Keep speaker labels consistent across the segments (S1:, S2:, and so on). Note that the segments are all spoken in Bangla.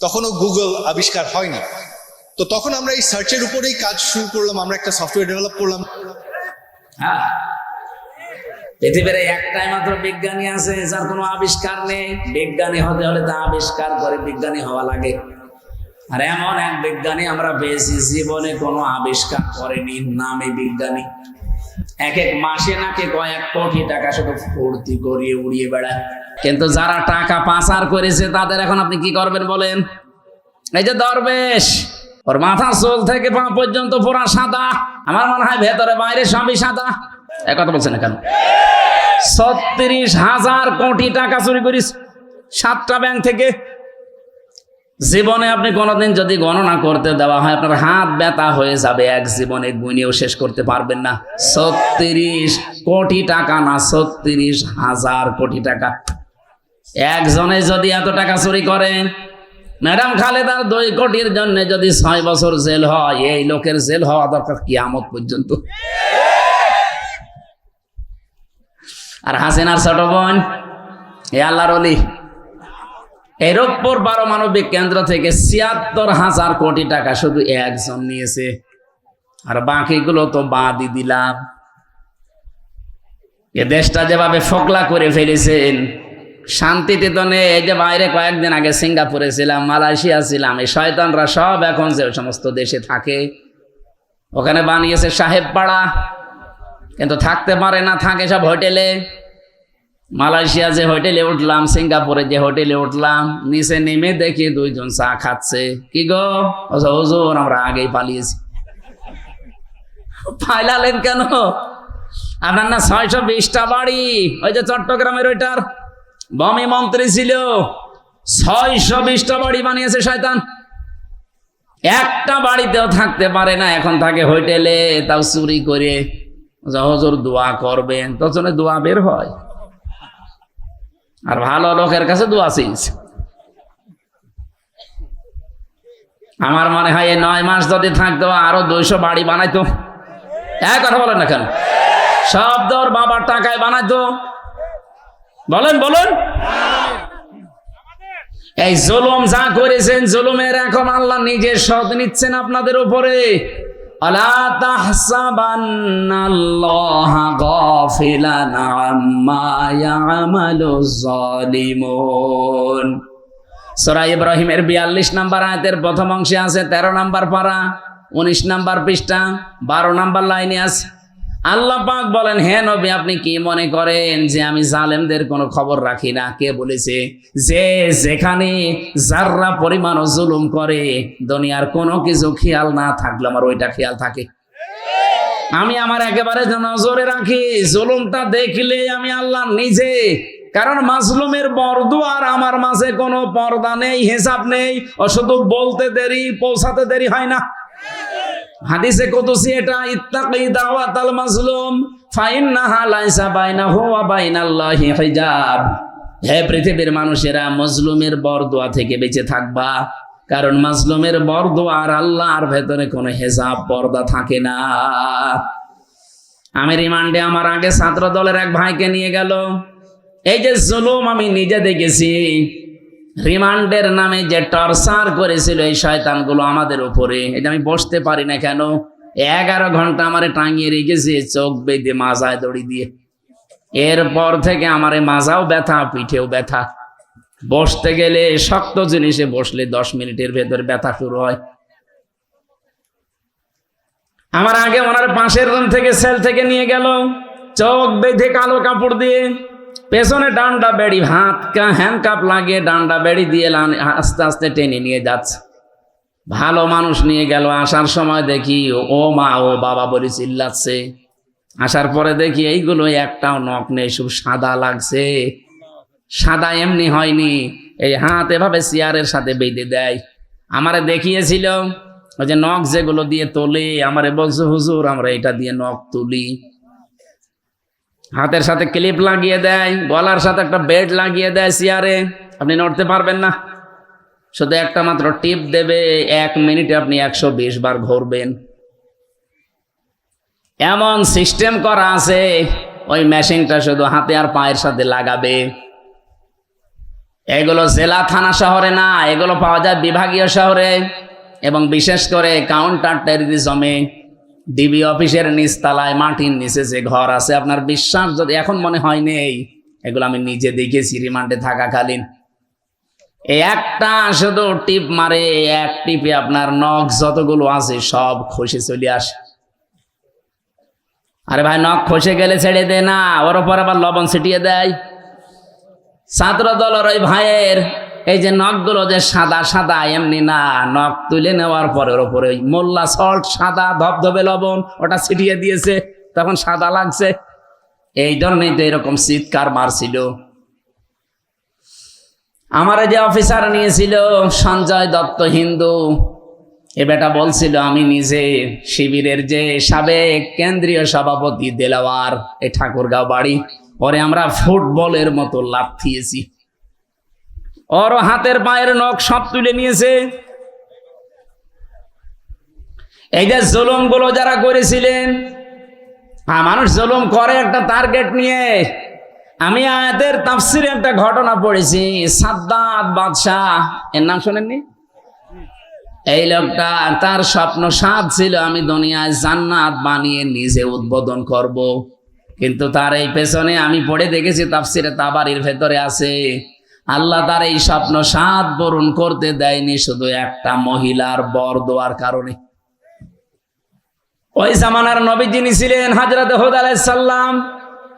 S1: তখনও গুগল আবিষ্কার হয়নি। তো তখন আমরা এই সার্চের উপরেই কাজ শুরু করলাম, আমরা একটা সফটওয়্যার ডেভেলপ করলাম।
S2: হ্যাঁ। পৃথিবীর একটাই মাত্র বিজ্ঞানী আছে, যার কোনো আবিষ্কার নেই। বিজ্ঞানী হতে হলে তা আবিষ্কার করে বিজ্ঞানী হওয়া লাগে। আর এমন এক বিজ্ঞানী আমরা পেয়েছি, জীবনে কোনো আবিষ্কার করেনি, নামে বিজ্ঞানী। এক এক মাসে নাকি কয়েক কোটি টাকা শুধু ফুর্তি করিয়ে উড়িয়ে বেড়ায়। কিন্তু যারা টাকা পাচার করেছে, তাদের এখন আপনি কি করবেন বলেন? এই যে দরবেশ, ওর মাথা চোল থেকে পা পর্যন্ত পুরা সাদা। আমার মনে হয় ভেতরে বাইরে সবই সাদা। এক কথা বলছেন না কেন? ছত্রিশ হাজার কোটি টাকা চুরি করিস সাতটা ব্যাংক থেকে। জীবনে আপনি কোনোদিন যদি গণনা করতে দেওয়া হয়, আপনার হাত ব্যথা হয়ে যাবে, এক জীবনে গুনিয়েও শেষ করতে পারবেন না। ছত্রিশ কোটি টাকা না, ছত্রিশ হাজার কোটি টাকা। একজনে যদি এত টাকা চুরি করেন ম্যাডাম খালেদার দুই কোটির জন্য যদি ছয় বছর জেল হয়, এই লোকের জেল হওয়া দরকার কিয়ামত পর্যন্ত। আর হাসিনার ছোট বোন, এ আল্লাহর অলি এই রূপপুর পারমাণবিক কেন্দ্র থেকে ছিয়াত্তর হাজার কোটি টাকা শুধু একজন নিয়েছে। আর বাকিগুলো তো বাদই দিলাম। এ দেশটা যেভাবে ফোকলা করে ফেলেছেন, শান্তিতে তো নেই। এই যে বাইরে কয়েকদিন আগে সিঙ্গাপুরে ছিলাম, মালয়েশিয়া ছিলাম, এই শয়তানরা সব এখন যে সমস্ত দেশে থাকে, ওখানে বানিয়েছে সাহেব পাড়া কিন্তু থাকতে পারে না, থাকে সব হোটেলে। মালয়েশিয়া যে হোটেলে উঠলাম, সিঙ্গাপুরে যে হোটেলে উঠলাম, নিচে নেমে দেখি দুইজন চা খাচ্ছে। কি গো? হুজুর, আমরা আগেই পালিয়েছি। পাইলালেন কেন? আপনার না ছয়শো বিশটা বাড়ি? ওই যে চট্টগ্রামের ওইটার বমি মন্ত্রী ছিল। ছয়শো বিশটা বাড়ি বানিয়েছে শয়তান। একটা বাড়িতেও থাকতে পারে না, এখন থাকে হোটেলে, তাও চুরি করে। যে হুজুর, দোয়া করবেন। তখন দোয়া বের হয়। আর ভালো লোকের কাছে দোয়া চেয়েছে আমার মনে হয় এই নয় মাস যদি থাকতো, আরও দুইশো বাড়ি বানাইতো। এক কথা বলেন না কেন? সব দর বাবার টাকায় বানাইতো। বলেন বলেন। এই জুলুম যা করেছেন, জুলুমের এখন আল্লাহ নিজে সদ নিচ্ছেন আপনাদের উপরে। ইব্রাহিমের 42 নাম্বার আয়াতের প্রথম অংশে আছে 13 নাম্বার পারা 19 নাম্বার পৃষ্ঠা 12 নাম্বার লাইনে আছে। আল্লাহ পাক বলেন, হে নবী, আপনি কি মনে করেন যে আমি জালেমদের কোনো খবর রাখি না? কে বলেছে, যে যেখানে যাররা পরিমাণ জুলুম করে, দুনিয়ার কোনো কিছু খেয়াল না থাকলে আমার ওইটা খেয়াল থাকে। আমি আমার একেবারে নজরে রাখি, জুলুমটা দেখলে আমি আল্লাহ নিজে, কারণ মাসলুমের মাজলুমের আর আমার মাঝে কোনো পর্দা নেই, হিসাব নেই, ও শুধু বলতে দেরি, পৌঁছাতে দেরি হয় না। হাদিসে কুদসি এটা, ইত্তাকি দাওয়াতাল মাজলুম, ফাইন্নাহা লাইসা বাইনাহু ওয়া বাইনাল্লাহি হিজাব। হে পৃথিবীর মানুষেরা, মজলুমের বরদোয়া থেকে বেঁচে থাকবা। কারণ মাজলুমের বরদোয়া আর আল্লাহর ভেতরে কোনো হেজাব, পর্দা থাকে না। আমি রিমান্ডে আমার আগে ছাত্র দলের এক ভাইকে নিয়ে গেল। এই যে জুলুম আমি নিজে দেখেছি রিমান্ডের নামে যে টর্চার করেছিল এই শয়তানগুলো আমাদের উপরে এটা আমি বসতে পারি না কেন? এগারো ঘণ্টা আমারে টাঙিয়ে রেখেছে চোখ বেঁধে মাজায় দড়ি দিয়ে। এরপর থেকে আমারে মাজাও ব্যথা, পিঠেও ব্যথা। বসতে গেলে শক্ত জিনিসে বসলে দশ মিনিটের ভেতর ব্যথা শুরু হয়। আমার আগে ওনার পাশের রুম থেকে সেল থেকে নিয়ে গেল। চোখ বেঁধে কালো কাপড় দিয়ে পেছনে ডান্ডা বেড়ি, হাত হ্যান্ড কাপ লাগিয়ে ডান্ডা বেড়ি দিয়ে আস্তে আস্তে টেনে নিয়ে যাচ্ছে। ভালো মানুষ নিয়ে গেল, আসার সময় দেখি, ও মা, ও বাবা বলে চিল্লাচ্ছে। আসার পরে দেখি এইগুলো একটাও নখ নেই, শুধু সাদা লাগছে। সাদা এমনি হয়নি, এই হাত এভাবে চেয়ারের সাথে বেঁধে দেয়। আমারে দেখিয়েছিল, ওই যে নখ যেগুলো দিয়ে তোলে, আমারে বলছে, হুজুর, আমরা এটা দিয়ে নখ তুলি। হাতের সাথে ক্লিপ লাগিয়ে দেয়, গলার সাথে একটা বেড লাগিয়ে দেয় চেয়ারে আপনি নড়তে পারবেন না। শুধু একটা মাত্র টিপ দেবে, এক মিনিটে আপনি একশো বিশ বার ঘুরবেন। এমন সিস্টেম করা আছে, ওই মেশিনটা শুধু হাতে আর পায়ের সাথে লাগাবে। এগুলো জেলা, থানা, শহরে না, এগুলো পাওয়া যায় বিভাগীয় শহরে। এবং বিশেষ করে কাউন্টার টেরিজমে ডিবি অফিসের নিচতলায় মাটির নিচে যে ঘর আছে, আপনার বিশ্বাস যদি এখন মনে হয় নেই, এগুলো আমি নিজে দেখেছি, রিমান্ডে থাকাকালীন। এই একটা শুধু টিপ মারে এক টিপে আপনার নখ যতগুলো আছে সব খসে চলে আসে। আরে ভাই, নখ খসে গেলে ছেড়ে দে না, ওর ওপর আবার লবণ ছিটিয়ে দেয়। ছাত্র দলের ওই ভাইয়ের এই যে নখগুলো যে সাদা সাদা, এমনি না, নখ তুলে নেওয়ার পরে ওর উপরে ওই মোল্লা সল্ট সাদা ধবধবে লবণ, ওটা ছিটিয়ে দিয়েছে, তখন সাদা লাগছে। এই জন্যই তো এরকম চিৎকার মারছিল। আমার যে অফিসার নিয়েছিল, সঞ্জয় দত্ত হিন্দু, এ বেটা বলছিল, আমি নিজে শিবিরের যে সাবেক কেন্দ্রীয় সভাপতি দেলাওয়ার, এ ঠাকুরগাঁও বাড়ি, পরে আমরা ফুটবলের মতো লাথিয়েছি ওর হাতের পায়ের নখ সব তুলে নিয়েছে। এই যে জুলুমগুলো যারা করেছিলেন মানুষ জুলুম করে একটা টার্গেট নিয়ে। আমি আয়াতের তাফসিরে একটা ঘটনা পড়েছি, সাদ্দাত বাদশাহ, এর নাম শোনেননি? এই লোকটা তার স্বপ্ন সাত ছিল, আমি দুনিয়ায় জান্নাত বানিয়ে নিজে উদ্বোধন করব। কিন্তু তার এই পেছনে আমি পড়ে দেখেছি তাফসিরে তাবারির ভেতরে আছে। আল্লাহ তার এই স্বপ্ন সাত পূরণ করতে দেয়নি, শুধু একটা মহিলার বর দেওয়ার কারণে। ওই জামানার নবী যিনি ছিলেন হাজরত হুদ আলাইসাল্লাম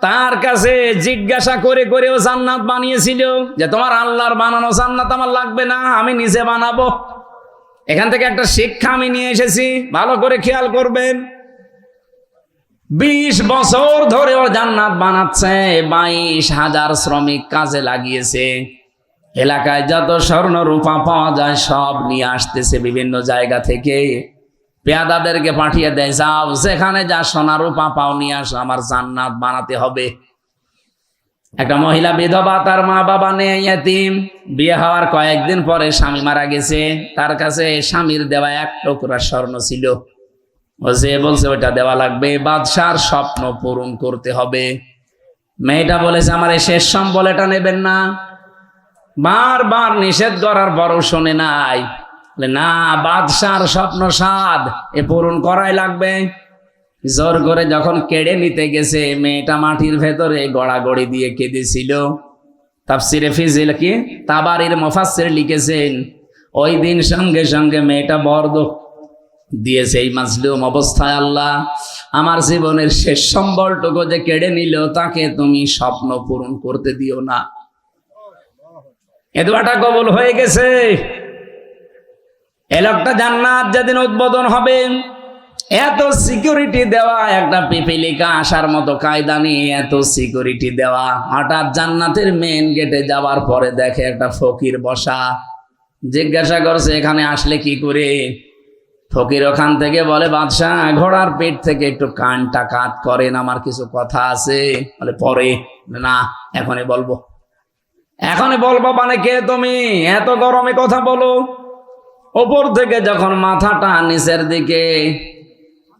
S2: তার কাছে জিজ্ঞাসা করে করে ও জান্নাত বানিয়েছিল যে, তোমার আল্লাহর বানানো জান্নাত আমার লাগবে না, আমি নিজে বানাবো। এখান থেকে একটা শিক্ষা আমি নিয়ে এসেছি, ভালো করে খেয়াল করবেন। বিশ বছর ধরে ও জান্নাত বানাচ্ছে, বাইশ হাজার শ্রমিক কাজে লাগিয়েছে। এলাকায় যত স্বর্ণ রূপা পাওয়া যায়, সব নিয়ে আসতেছে বিভিন্ন জায়গা থেকে। পেয়াদাদেরকে পাঠিয়ে দেয়, যাও, যেখানে যা সোনা রূপা পাও নিয়ে আসো, আমার জান্নাত বানাতে হবে। একটা মহিলা বিধবা, তার মা বাবা নেই, এতিম। বিয়ে হওয়ার কয়েকদিন পরে স্বামী মারা গেছে। তার কাছে স্বামীর দেওয়া এক টুকরা স্বর্ণ ছিল। যে বলছে ওটা দেওয়া লাগবে। বাদশার স্বপ্ন পূরণ করতে হবে। মেয়েটা বলেছে, আমার এই শেষ সম্বল এটা নেবেন না। বারবার নিষেধ করার পরও শোনে নাই। না, বাদশার স্বপ্ন সাদ এ পূরণ করাই লাগবে। জোর করে যখন কেড়ে নিতে গেছে, মেয়েটা মাটির ভেতরে গড়াগড়ি দিয়ে কেঁদেছিল। তাফসিরে ফিজিল কি? তাবারির মোফাসির লিখেছেন, ওই দিন সঙ্গে সঙ্গে মেয়েটা বর্দ দিয়েছে এই মাজলুম অবস্থায় আল্লাহ, আমার জীবনের শেষ সম্বলটুকু যে কেড়ে নিল, তাকে তুমি স্বপ্ন পূরণ করতে দিও না। এ কবল হয়ে গেছে। এ লোকটা জান্নাত যেদিন উদ্বোধন হবে, এত সিকিউরিটি দেওয়া, একটা পিপিলিকা আসার মতো কায়দা নিয়ে এত সিকিউরিটি দেওয়া, হঠাৎ জান্নাতের মেন গেটে যাওয়ার পরে দেখে একটা ফকির বসা, জিজ্ঞাসা করছে, এখানে আসলে কি করে? ফকির ওখান থেকে বলে, বাদশাহ, ঘোড়ার পেট থেকে একটু কানটা কাত করেন, আমার কিছু কথা আছে। বলে, পরে। না, এখনই বলব। এখনই বলব মানে কে তুমি? এত গরমে কথা বলো। ওপর থেকে যখন মাথাটা নিচের দিকে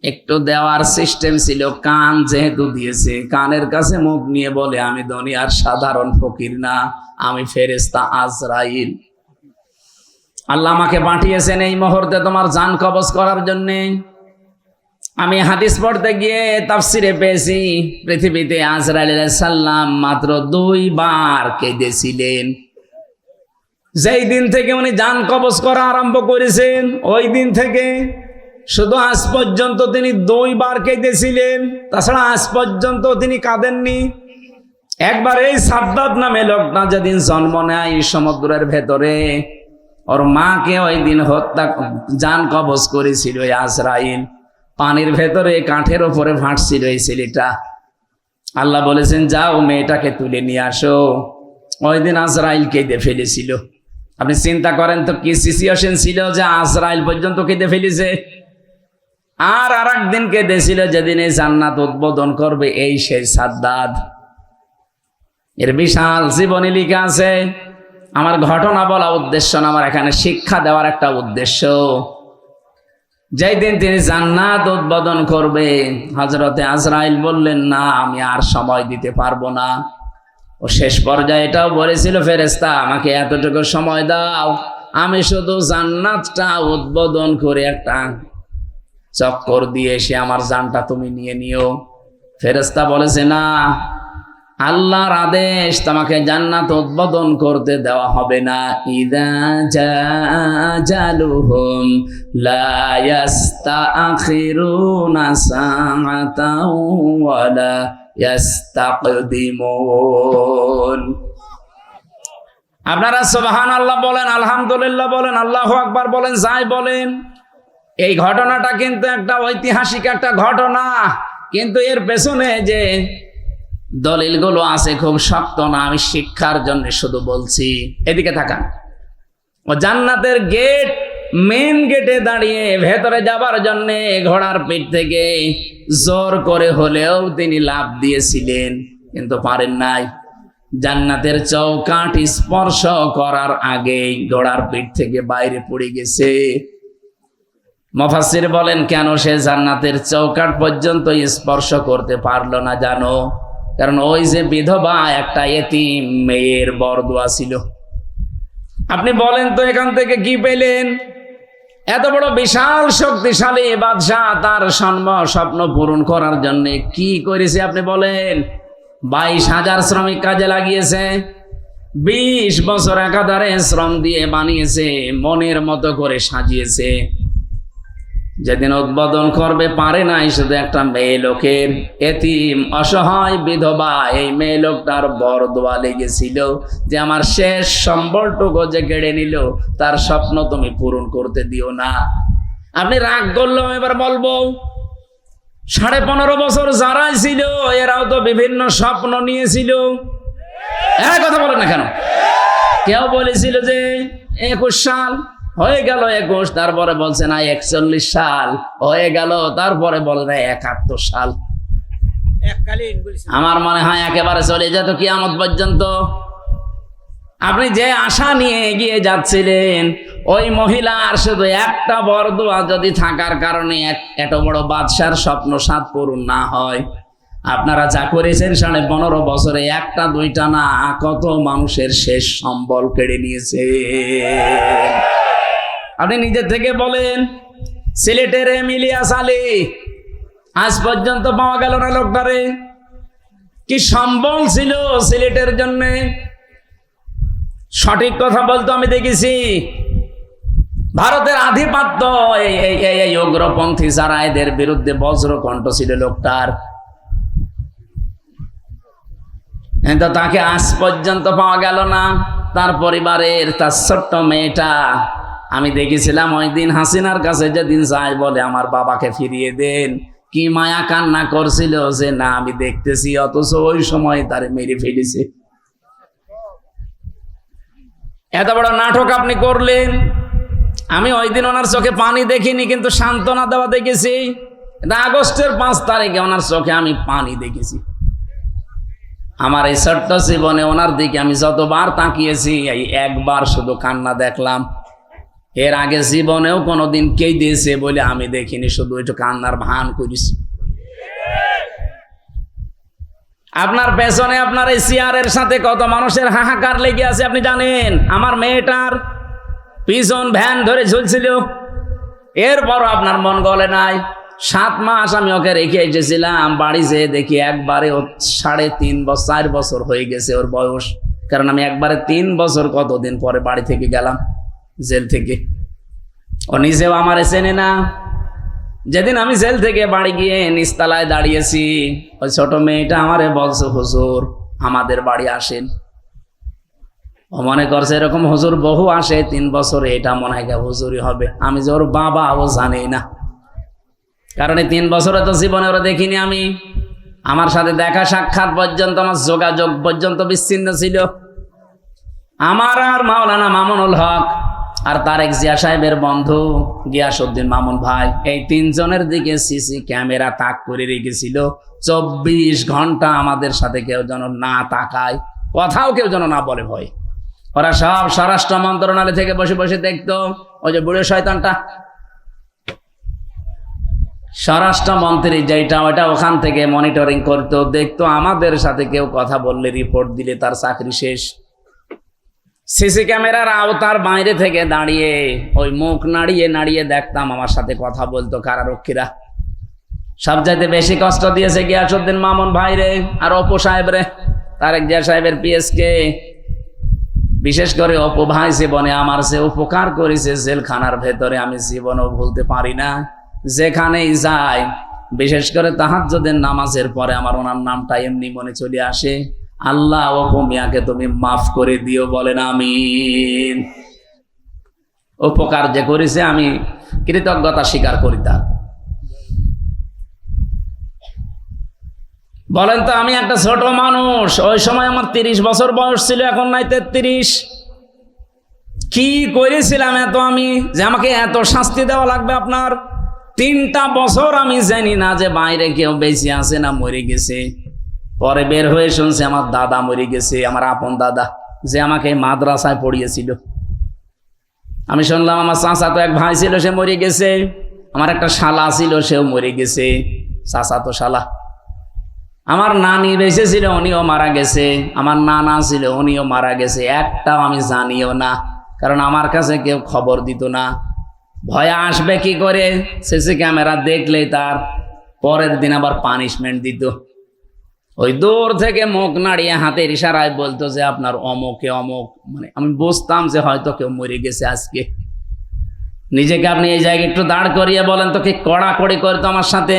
S2: একটু দেওয়ার সিস্টেম ছিল, কান যেহেতু দিয়েছে, কানের কাছে মুখ নিয়ে বলে, আমি দুনিয়ার সাধারণ ফকির না, আমি ফেরেস্তা আজরাইল। আল্লাহ আমাকে পাঠিয়েছেন এই মুহূর্তে তোমার জান কবজ করার জন্য। আমি হাদিস পড়তে গিয়ে তাফসিরে পেয়েছি, পৃথিবীতে আজরাইল সাল্লাম মাত্র দুইবার কেঁদেছিলেন। যেই দিন থেকে উনি যান কবজ করা আরম্ভ করেছেন, ওই দিন থেকে শুধু আজ পর্যন্ত তিনি দুইবার কেঁদেছিলেন, তাছাড়া আজ পর্যন্ত তিনি কাঁদেননি। একবার এই সাদ্দাত নামে লোকটা যেদিন জন্ম নেয় সমুদ্রের ভেতরে ওর মাকে ওই দিন হত্যা যান কবজ করেছিল আজরাইল। পানির ভেতরে কাঠের ওপরে ভাসছিল এই ছেলেটা। আল্লাহ বলেছেন, যাও মেয়েটাকে তুলে নিয়ে আসো। ওই দিন আজরাইল কেঁদে ফেলেছিল। আপনি চিন্তা করেন তো, কি সিচুয়েশন ছিল যে আজরাইল পর্যন্ত কেঁদে ফেলেছে? আর আর একদিন কেঁদেছিল যেদিন এই জান্নাত উদ্বোধন করবে এই সেই সাদ্দাদ। এর বিশাল জীবনী লিখা আছে আমার ঘটনা বলা উদ্দেশ্য না, আমার এখানে শিক্ষা দেওয়ার একটা উদ্দেশ্য। যেই দিন তিনি জান্নাত উদ্বোধন করবে হজরতে আজরাইল বললেন, না, আমি আর সময় দিতে পারব না। ও শেষ পর্যায়ে এটাও বলেছিল ফেরেস্তা আমাকে এতটুকু সময় দাও। আমি শুধু জান্নাতটা উদ্বোধন করে একটা চক্কর দিয়ে এসে আমার জানটা তুমি নিয়ে নিও। ফেরেস্তা বলেছে, না আল্লাহর আদেশ তোমাকে জান্নাত উদ্বোধন করতে দেওয়া হবে না। ইদা জালুহুম লা আপনারা সুবহান আল্লাহ বলেন, আলহামদুলিল্লাহ বলেন, আল্লাহ আকবার বলেন, যাই বলেন। এই ঘটনাটা কিন্তু একটা ঐতিহাসিক একটা ঘটনা। কিন্তু এর পেছনে যে দলিলগুলো আছে, খুব শক্ত না, আমি শিক্ষার জন্য শুধু বলছি। এদিকে থাকা ও জান্নাতের গেট মেন গেটে দাঁড়িয়ে ভেতরে যাবার জন্য ঘোড়ার পিঠ থেকে জোর করে হলেও তিনি লাভ দিয়েছিলেন, কিন্তু পারেন নাই। জান্নাতের চৌকাঠ স্পর্শ করার আগেই ঘোড়ার পিঠ থেকে বাইরে পড়ে গেছে। মফাসির বলেন, কেন সে জান্নাতের চৌকাঠ পর্যন্ত স্পর্শ করতে পারল না জানো? কারণ ওই যে বিধবা একটা এতিম মেয়ের বরদোয়া ছিল। আপনি বলেন তো এখান থেকে কি পেলেন? এত বড় বিশাল শক্তিশালী বাদশাহ তার সন্ম স্বপ্ন পূরণ করার জন্য কি করেছে আপনি বলেন? বাইশ হাজার শ্রমিক কাজে লাগিয়েছে, বিশ বছর একাধারে শ্রম দিয়ে বানিয়েছে, মনের মতো করে সাজিয়েছে। যেদিন উদ্বোধন করবে, পারে নাই শুধু একটা মেয়ে লোকের। এতিম, অসহায় বিধবা, এই মেয়ে লোকটার বড় দোয়া লেগেছিল যে আমার শেষ সম্বলটুকু যে কেড়ে নিল, তার স্বপ্ন তুমি পূরণ করতে দিও না। আপনি রাগ করলেও এবার বলব, সাড়ে পনেরো বছর যারাই ছিল, এরাও তো বিভিন্ন স্বপ্ন নিয়েছিল। হ্যাঁ কথা বলেন না কেন? কেউ বলেছিল যে একুশ সাল হয়ে গেল একুশ তারপরে বলছে না একচল্লিশ সাল। হয়ে গেল তারপরে বলে না একাত্তর সাল। আমার মনে হয় একেবারে চলে যেত কি কিয়ামত পর্যন্ত। আপনি যে আশা নিয়ে এগিয়ে যাচ্ছিলেন ওই মহিলার শুধু একটা বরদোয়া যদি থাকার কারণে এক- এত বড় বাদশার স্বপ্ন সাত পূরণ না হয়। আপনারা যা করেছেন সাড়ে পনেরো বছরে একটা দুইটা না কত মানুষের শেষ সম্বল কেড়ে নিয়েছে আপনি নিজে থেকে বলেন, সিলেটের এমিলিয়াস আলী আজ পর্যন্ত পাওয়া গেল না লোকটারে? কি সম্বল ছিল সিলেটের জন্য? সঠিক কথা বলতো আমি দেখেছি। ভারতের আধিপত্য এই- উগ্রপন্থী যারা এদের বিরুদ্ধে বজ্রকণ্ঠ ছিল লোকটার। কিন্তু তাকে আজ পর্যন্ত পাওয়া গেল না। তার পরিবারের তার ছোট্ট মেয়েটা আমি দেখেছিলাম ওই দিন হাসিনার কাছে যেদিন যাই বলে, আমার বাবাকে ফিরিয়ে দেন। কি মায়া কান্না করছিল যে, না, আমি দেখতেছি, অথচ ওই সময় তারে মেরে ফেলেছে। এত বড় নাটক আপনি করলেন। আমি ওই দিন ওনার চোখে পানি দেখিনি, কিন্তু সান্ত্বনা দেওয়া দেখেছি। আগস্টের পাঁচ তারিখে ওনার চোখে আমি পানি দেখেছি। আমার এই ছোট্ট জীবনে ওনার দিকে আমি যতবার তাকিয়েছি, এই একবার শুধু কান্না দেখলাম। এর আগে জীবনেও কোনোদিন কে দিয়েছে বলে আমি দেখিনি, শুধু একটু কান্নার ভান করিস আপনার পেছনে আপনার এই চেয়ারের সাথে কত মানুষের হাহাকার লেগে আছে আপনি জানেন? আমার মেয়েটার পিছন ভ্যান ধরে ঝুলছিল। এরপরও আপনার মন গলে নাই। সাত মাস আমি ওকে রেখে এসেছিলাম, বাড়ি যেয়ে দেখি একবারে ও সাড়ে তিন বছর, চার বছর হয়ে গেছে ওর বয়স। কারণ আমি একবারে তিন বছর কতদিন পরে বাড়ি থেকে গেলাম। জেল থেকে। ও নিজেও আমারে চেনে না। যেদিন আমি জেল থেকে বাড়ি গিয়ে নিস্তালায় দাঁড়িয়েছি, ওই ছোট মেয়েটা আমারে বলছে, হুজুর, আমাদের বাড়ি আসেন। ও মনে করছে এরকম হুজুর বহু আসে, তিন বছরে এটা মনে হয় হুজুরই হবে। আমি যে ওর বাবা, ও জানি না। কারণ এই তিন বছরে তো জীবনে ওরা দেখিনি আমি। আমার সাথে দেখা সাক্ষাৎ পর্যন্ত, আমার যোগাযোগ পর্যন্ত বিচ্ছিন্ন ছিল। আমার আর মাওলানা মামুনুল হক আর তারেক জিয়া সাহেবের বন্ধু গিয়াসউদ্দিন মামুন ভাই, এই তিনজনের দিকে সিসি ক্যামেরা তাক করে রেখেছিল। চব্বিশ ঘণ্টা আমাদের সাথে কেউ যেন না তাকায়, কথাও কেউ যেন না বলে ভয়। ওরা সব স্বরাষ্ট্র মন্ত্রণালয় থেকে বসে বসে দেখতো, ওই যে বুড়ো শয়তানটা। স্বরাষ্ট্রমন্ত্রী যেটা ওটা ওখান থেকে মনিটরিং করতো, দেখতো আমাদের সাথে কেউ কথা বললে রিপোর্ট দিলে তার চাকরি শেষ। সিসি ক্যামেরার আওতার বাইরে থেকে দাঁড়িয়ে, ওই মুখ নাড়িয়ে নাড়িয়ে দেখতাম আমার সাথে কথা বলতো কারারক্ষীরা সবচাইতে বেশি কষ্ট দিয়েছে গিয়াসুদ্দিন মামুন ভাইরে আর অপু সাহেব রে, তারেক জিয়া সাহেবের পিএসকে বিশেষ করে অপু ভাই জীবনে আমার সে উপকার করেছে জেলখানার ভেতরে আমি জীবনও ভুলতে পারি না। যেখানেই যাই, বিশেষ করে তাহাজ্জুদের নামাজের পরে আমার ওনার নামটা এমনি মনে চলে আসে। আল্লাহ অপু মিয়াকে তুমি মাফ করে দিও বলেন আমি উপকার যে করেছে আমি কৃতজ্ঞতা স্বীকার করি তার। বলেন তো, আমি একটা ছোট মানুষ, ওই সময় আমার তিরিশ বছর বয়স ছিল, এখন নাই তেত্রিশ। কি করেছিলাম এত আমি? যে আমাকে এত শাস্তি দেওয়া লাগবে আপনার? তিনটা বছর আমি জানি না যে বাইরে কেউ বেঁচে আছে না মরে গেছে। পরে বের হয়ে শুনছে আমার দাদা মরে গেছে, আমার আপন দাদা, যে আমাকে মাদ্রাসায় পড়িয়েছিল। আমি শুনলাম আমার চাচা তো এক ভাই ছিল, সে মরে গেছে। আমার একটা শালা ছিল, সেও মরে গেছে। চাচা তো শালা। আমার নানি বেঁচে ছিল, উনিও মারা গেছে। আমার নানা ছিল, উনিও মারা গেছে। একটাও আমি জানিও না, কারণ আমার কাছে কেউ খবর দিত না। ভয়ে আসবে কি করে? সিসি ক্যামেরা দেখলেই তার পরের দিন আবার পানিশমেন্ট দিত। ওই দূর থেকে মুখ নাড়িয়ে হাতের ইশারায় বলতো যে আপনার অমুকে অমুক। মানে আমি বুঝতাম যে হয়তো কেউ মরে গেছে আজকে। নিজেকে আপনি এই জায়গায় একটু দাঁড় করিয়ে বলেন তো কি কড়াকড়ি করতো আমার সাথে।